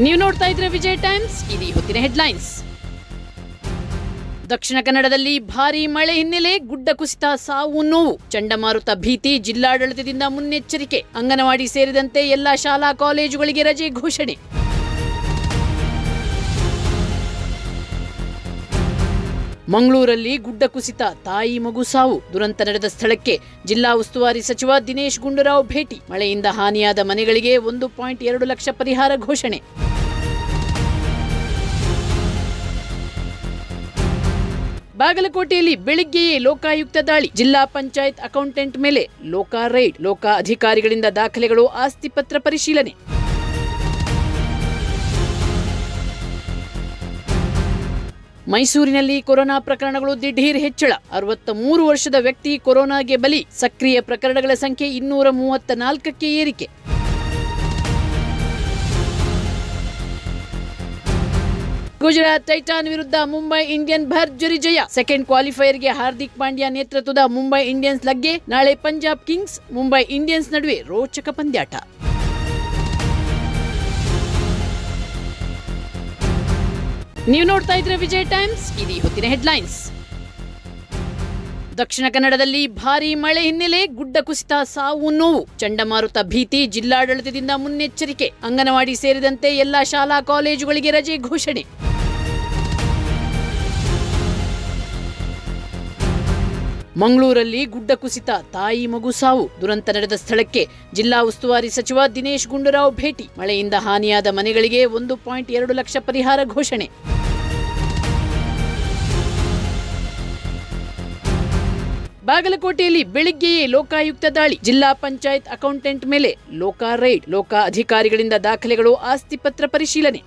ನೀವು ನೋಡ್ತಾ ಇದ್ರೆ ವಿಜಯ್ ಟೈಮ್ಸ್ ಇದೀ ಹೊತ್ತಿನ ಹೆಡ್ಲೈನ್ಸ್. ದಕ್ಷಿಣ ಕನ್ನಡದಲ್ಲಿ ಭಾರೀ ಮಳೆ ಹಿನ್ನೆಲೆ, ಗುಡ್ಡ ಕುಸಿತ, ಸಾವು ನೋವು, ಚಂಡಮಾರುತ ಭೀತಿ, ಜಿಲ್ಲಾಡಳಿತದಿಂದ ಮುನ್ನೆಚ್ಚರಿಕೆ, ಅಂಗನವಾಡಿ ಸೇರಿದಂತೆ ಎಲ್ಲಾ ಶಾಲಾ ಕಾಲೇಜುಗಳಿಗೆ ರಜೆ ಘೋಷಣೆ. ಮಂಗಳೂರಲ್ಲಿ ಗುಡ್ಡ ಕುಸಿತ, ತಾಯಿ ಮಗು ಸಾವು. ದುರಂತ ನಡೆದ ಸ್ಥಳಕ್ಕೆ ಜಿಲ್ಲಾ ಉಸ್ತುವಾರಿ ಸಚಿವ ದಿನೇಶ್ ಗುಂಡೂರಾವ್ ಭೇಟಿ. ಮಳೆಯಿಂದ ಹಾನಿಯಾದ ಮನೆಗಳಿಗೆ ಒಂದು ಪಾಯಿಂಟ್ ಎರಡು ಲಕ್ಷ ಪರಿಹಾರ ಘೋಷಣೆ. ಬಾಗಲಕೋಟೆಯಲ್ಲಿ ಬೆಳಿಗ್ಗೆಯೇ ಲೋಕಾಯುಕ್ತ ದಾಳಿ. ಜಿಲ್ಲಾ ಪಂಚಾಯತ್ ಅಕೌಂಟೆಂಟ್ ಮೇಲೆ ಲೋಕಾ ರೈಡ್, ಲೋಕಾ ಅಧಿಕಾರಿಗಳಿಂದ ದಾಖಲೆಗಳು ಆಸ್ತಿ ಪತ್ರ ಪರಿಶೀಲನೆ. ಮೈಸೂರಿನಲ್ಲಿ ಕೊರೋನಾ ಪ್ರಕರಣಗಳು ದಿಢೀರ್ ಹೆಚ್ಚಳ. ಅರವತ್ತ ಮೂರು ವರ್ಷದ ವ್ಯಕ್ತಿ ಕೊರೋನಾಗೆ ಬಲಿ. ಸಕ್ರಿಯ ಪ್ರಕರಣಗಳ ಸಂಖ್ಯೆ ಇನ್ನೂರ ಮೂವತ್ತ ನಾಲ್ಕಕ್ಕೆ ಏರಿಕೆ. ಗುಜರಾತ್ ಟೈಟಾನ್ ವಿರುದ್ಧ ಮುಂಬೈ ಇಂಡಿಯನ್ ಭರ್ಜರಿ ಜಯ. ಸೆಕೆಂಡ್ ಕ್ವಾಲಿಫೈಯರ್ಗೆ ಹಾರ್ದಿಕ್ ಪಾಂಡ್ಯ ನೇತೃತ್ವದ ಮುಂಬೈ ಇಂಡಿಯನ್ಸ್ ಲಗ್ಗೆ. ನಾಳೆ ಪಂಜಾಬ್ ಕಿಂಗ್ಸ್, ಮುಂಬೈ ಇಂಡಿಯನ್ಸ್ ನಡುವೆ ರೋಚಕ ಪಂದ್ಯಾಟ. ನೀವು ನೋಡ್ತಾ ಇದ್ರೆ ವಿಜಯ್ ಟೈಮ್ಸ್ ಇದೀ ಹೊತ್ತಿನ ಹೆಡ್ಲೈನ್ಸ್. ದಕ್ಷಿಣ ಕನ್ನಡದಲ್ಲಿ ಭಾರೀ ಮಳೆ ಹಿನ್ನೆಲೆ, ಗುಡ್ಡ ಕುಸಿತ, ಸಾವು ನೋವು, ಚಂಡಮಾರುತ ಭೀತಿ, ಜಿಲ್ಲಾಡಳಿತದಿಂದ ಮುನ್ನೆಚ್ಚರಿಕೆ, ಅಂಗನವಾಡಿ ಸೇರಿದಂತೆ ಎಲ್ಲಾ ಶಾಲಾ ಕಾಲೇಜುಗಳಿಗೆ ರಜೆ ಘೋಷಣೆ. ಮಂಗಳೂರಲ್ಲಿ ಗುಡ್ಡ ಕುಸಿತ, ತಾಯಿ ಮಗು ಸಾವು. ದುರಂತ ನಡೆದ ಸ್ಥಳಕ್ಕೆ ಜಿಲ್ಲಾ ಉಸ್ತುವಾರಿ ಸಚಿವ ದಿನೇಶ್ ಗುಂಡೂರಾವ್ ಭೇಟಿ. ಮಳೆಯಿಂದ ಹಾನಿಯಾದ ಮನೆಗಳಿಗೆ ಒಂದು ಪಾಯಿಂಟ್ ಎರಡು ಲಕ್ಷ ಪರಿಹಾರ ಘೋಷಣೆ. ಬಾಗಲಕೋಟೆಯಲ್ಲಿ ಬೆಳಿಗ್ಗೆಯೇ ಲೋಕಾಯುಕ್ತ ದಾಳಿ. ಜಿಲ್ಲಾ ಪಂಚಾಯತ್ ಅಕೌಂಟೆಂಟ್ ಮೇಲೆ ಲೋಕಾ ರೈಡ್, ಲೋಕಾ ಅಧಿಕಾರಿಗಳಿಂದ ದಾಖಲೆಗಳು ಆಸ್ತಿ ಪತ್ರ ಪರಿಶೀಲನೆ.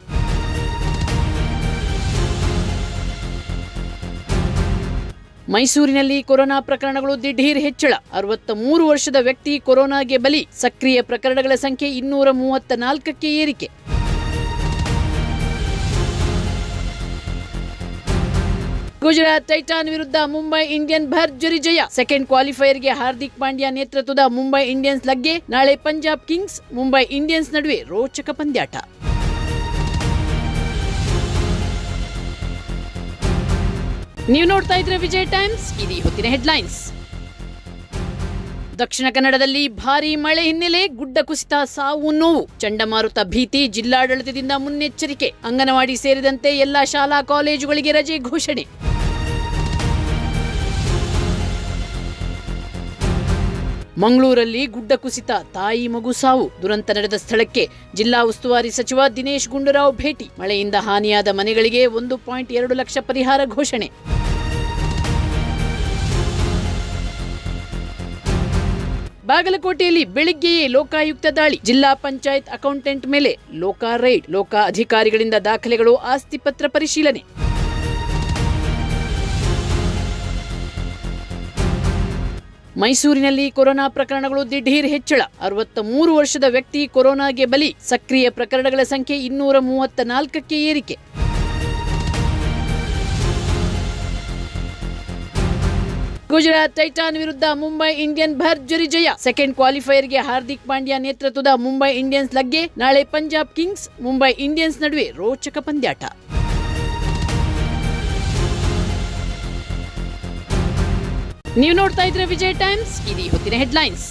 ಮೈಸೂರಿನಲ್ಲಿ ಕೊರೋನಾ ಪ್ರಕರಣಗಳು ದಿಢೀರ್ ಹೆಚ್ಚಳ. ಅರವತ್ತ ಮೂರು ವರ್ಷದ ವ್ಯಕ್ತಿ ಕೊರೋನಾಗೆ ಬಲಿ. ಸಕ್ರಿಯ ಪ್ರಕರಣಗಳ ಸಂಖ್ಯೆ ಇನ್ನೂರ ಮೂವತ್ತ ನಾಲ್ಕಕ್ಕೆ ಏರಿಕೆ. ಗುಜರಾತ್ ಟೈಟಾನ್ ವಿರುದ್ಧ ಮುಂಬೈ ಇಂಡಿಯನ್ ಭರ್ಜರಿ ಜಯ. ಸೆಕೆಂಡ್ ಕ್ವಾಲಿಫೈಯರ್ಗೆ ಹಾರ್ದಿಕ್ ಪಾಂಡ್ಯ ನೇತೃತ್ವದ ಮುಂಬೈ ಇಂಡಿಯನ್ಸ್ ಲಗ್ಗೆ. ನಾಳೆ ಪಂಜಾಬ್ ಕಿಂಗ್ಸ್, ಮುಂಬೈ ಇಂಡಿಯನ್ಸ್ ನಡುವೆ ರೋಚಕ ಪಂದ್ಯಾಟ. ನೀವು ನೋಡ್ತಾ ಇದ್ರೆ ವಿಜಯ್ ಟೈಮ್ಸ್, ಇದೀ ಹೊತ್ತಿನ ಹೆಡ್ಲೈನ್ಸ್. ದಕ್ಷಿಣ ಕನ್ನಡದಲ್ಲಿ ಭಾರೀ ಮಳೆ ಹಿನ್ನೆಲೆ, ಗುಡ್ಡ ಕುಸಿತ, ಸಾವು ನೋವು, ಚಂಡಮಾರುತ ಭೀತಿ, ಜಿಲ್ಲಾಡಳಿತದಿಂದ ಮುನ್ನೆಚ್ಚರಿಕೆ, ಅಂಗನವಾಡಿ ಸೇರಿದಂತೆ ಎಲ್ಲಾ ಶಾಲಾ ಕಾಲೇಜುಗಳಿಗೆ ರಜೆ ಘೋಷಣೆ. ಮಂಗಳೂರಲ್ಲಿ ಗುಡ್ಡ ಕುಸಿತ, ತಾಯಿ ಮಗು ಸಾವು. ದುರಂತ ನಡೆದ ಸ್ಥಳಕ್ಕೆ ಜಿಲ್ಲಾ ಉಸ್ತುವಾರಿ ಸಚಿವ ದಿನೇಶ್ ಗುಂಡೂರಾವ್ ಭೇಟಿ. ಮಳೆಯಿಂದ ಹಾನಿಯಾದ ಮನೆಗಳಿಗೆ ಒಂದು ಪಾಯಿಂಟ್ ಎರಡು ಲಕ್ಷ ಪರಿಹಾರ ಘೋಷಣೆ. ಬಾಗಲಕೋಟೆಯಲ್ಲಿ ಬೆಳಿಗ್ಗೆಯೇ ಲೋಕಾಯುಕ್ತ ದಾಳಿ. ಜಿಲ್ಲಾ ಪಂಚಾಯತ್ ಅಕೌಂಟೆಂಟ್ ಮೇಲೆ ಲೋಕಾ ರೈಡ್. ಲೋಕಾ ಅಧಿಕಾರಿಗಳಿಂದ ದಾಖಲೆಗಳು ಆಸ್ತಿ ಪತ್ರ ಪರಿಶೀಲನೆ. ಮೈಸೂರಿನಲ್ಲಿ ಕೊರೋನಾ ಪ್ರಕರಣಗಳು ದಿಢೀರ್ ಹೆಚ್ಚಳ. ಅರವತ್ತ ಮೂರು ವರ್ಷದ ವ್ಯಕ್ತಿ ಕೊರೋನಾಗೆ ಬಲಿ. ಸಕ್ರಿಯ ಪ್ರಕರಣಗಳ ಸಂಖ್ಯೆ ಇನ್ನೂರ ಮೂವತ್ತ ನಾಲ್ಕಕ್ಕೆ ಏರಿಕೆ. ಗುಜರಾತ್ ಟೈಟಾನ್ ವಿರುದ್ಧ ಮುಂಬೈ ಇಂಡಿಯನ್ ಭರ್ಜರಿ ಜಯ. ಸೆಕೆಂಡ್ ಕ್ವಾಲಿಫೈಯರ್ಗೆ ಹಾರ್ದಿಕ್ ಪಾಂಡ್ಯ ನೇತೃತ್ವದ ಮುಂಬೈ ಇಂಡಿಯನ್ಸ್ ಲಗ್ಗೆ. ನಾಳೆ ಪಂಜಾಬ್ ಕಿಂಗ್ಸ್, ಮುಂಬೈ ಇಂಡಿಯನ್ಸ್ ನಡುವೆ ರೋಚಕ ಪಂದ್ಯಾಟ. ನೀವು ನೋಡ್ತಾ ಇದ್ರೆ ವಿಜಯ್ ಟೈಮ್ಸ್, ಇದು ಹೊತ್ತಿನ ಹೆಡ್ಲೈನ್ಸ್.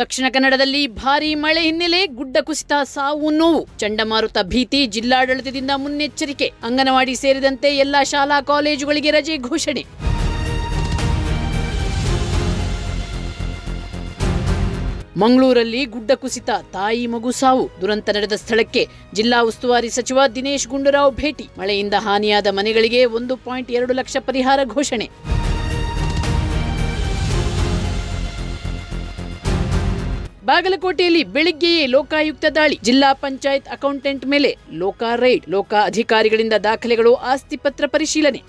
ದಕ್ಷಿಣ ಕನ್ನಡದಲ್ಲಿ ಭಾರೀ ಮಳೆ ಹಿನ್ನೆಲೆ, ಗುಡ್ಡ ಕುಸಿತ, ಸಾವು ನೋವು, ಚಂಡಮಾರುತ ಭೀತಿ, ಜಿಲ್ಲಾಡಳಿತದಿಂದ ಮುನ್ನೆಚ್ಚರಿಕೆ, ಅಂಗನವಾಡಿ ಸೇರಿದಂತೆ ಎಲ್ಲಾ ಶಾಲಾ ಕಾಲೇಜುಗಳಿಗೆ ರಜೆ ಘೋಷಣೆ. ಮಂಗಳೂರಲ್ಲಿ ಗುಡ್ಡ ಕುಸಿತ, ತಾಯಿ ಮಗು ಸಾವು, ದುರಂತ ನಡೆದ ಸ್ಥಳಕ್ಕೆ ಜಿಲ್ಲಾ ಉಸ್ತುವಾರಿ ಸಚಿವ ದಿನೇಶ್ ಗುಂಡೂರಾವ್ ಭೇಟಿ. ಮಳೆಯಿಂದ ಹಾನಿಯಾದ ಮನೆಗಳಿಗೆ ಒಂದು ಪಾಯಿಂಟ್ ಎರಡು ಲಕ್ಷ ಪರಿಹಾರ ಘೋಷಣೆ. ಬಾಗಲಕೋಟೆಯಲ್ಲಿ ಬೆಳಿಗ್ಗೆಯೇ ಲೋಕಾಯುಕ್ತ ದಾಳಿ. ಜಿಲ್ಲಾ ಪಂಚಾಯತ್ ಅಕೌಂಟೆಂಟ್ ಮೇಲೆ ಲೋಕಾ ರೈಡ್. ಲೋಕಾ ಅಧಿಕಾರಿಗಳಿಂದ ದಾಖಲೆಗಳು ಆಸ್ತಿ ಪತ್ರ ಪರಿಶೀಲನೆ.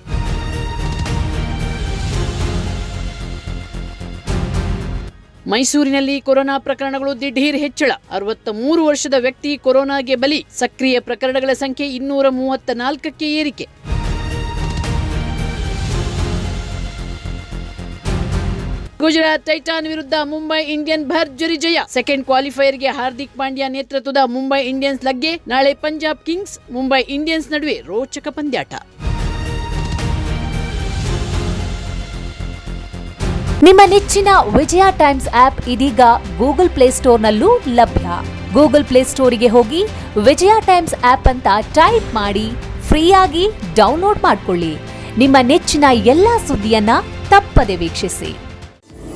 ಮೈಸೂರಿನಲ್ಲಿ ಕೊರೋನಾ ಪ್ರಕರಣಗಳು ದಿಢೀರ್ ಹೆಚ್ಚಳ. ಅರವತ್ತ ಮೂರು ವರ್ಷದ ವ್ಯಕ್ತಿ ಕೊರೋನಾಗೆ ಬಲಿ. ಸಕ್ರಿಯ ಪ್ರಕರಣಗಳ ಸಂಖ್ಯೆ ಇನ್ನೂರ ಮೂವತ್ತ ನಾಲ್ಕಕ್ಕೆ ಏರಿಕೆ. ಗುಜರಾತ್ ಟೈಟಾನ್ ವಿರುದ್ಧ ಮುಂಬೈ ಇಂಡಿಯನ್ ಭರ್ಜರಿ ಜಯ. ಸೆಕೆಂಡ್ ಕ್ವಾಲಿಫೈಯರ್ಗೆ ಹಾರ್ದಿಕ್ ಪಾಂಡ್ಯ ನೇತೃತ್ವದ ಮುಂಬೈ ಇಂಡಿಯನ್ಸ್ ಲಗ್ಗೆ ನಾಳೆ ಪಂಜಾಬ್ ಕಿಂಗ್ಸ್, ಮುಂಬೈ ಇಂಡಿಯನ್ಸ್ ನಡುವೆ ರೋಚಕ ಪಂದ್ಯಾಟ. ನಿಮ್ಮ ನೆಚ್ಚಿನ ವಿಜಯ ಟೈಮ್ಸ್ ಆಪ್ ಇದೀಗ ಗೂಗಲ್ ಪ್ಲೇಸ್ಟೋರ್ನಲ್ಲೂ ಲಭ್ಯ. ಗೂಗಲ್ ಪ್ಲೇಸ್ಟೋರಿಗೆ ಹೋಗಿ ವಿಜಯ ಟೈಮ್ಸ್ ಆಪ್ ಅಂತ ಟೈಪ್ ಮಾಡಿ ಫ್ರೀಯಾಗಿ ಡೌನ್ಲೋಡ್ ಮಾಡಿಕೊಳ್ಳಿ. ನಿಮ್ಮ ನೆಚ್ಚಿನ ಎಲ್ಲಾ ಸುದ್ದಿಯನ್ನ ತಪ್ಪದೆ ವೀಕ್ಷಿಸಿ.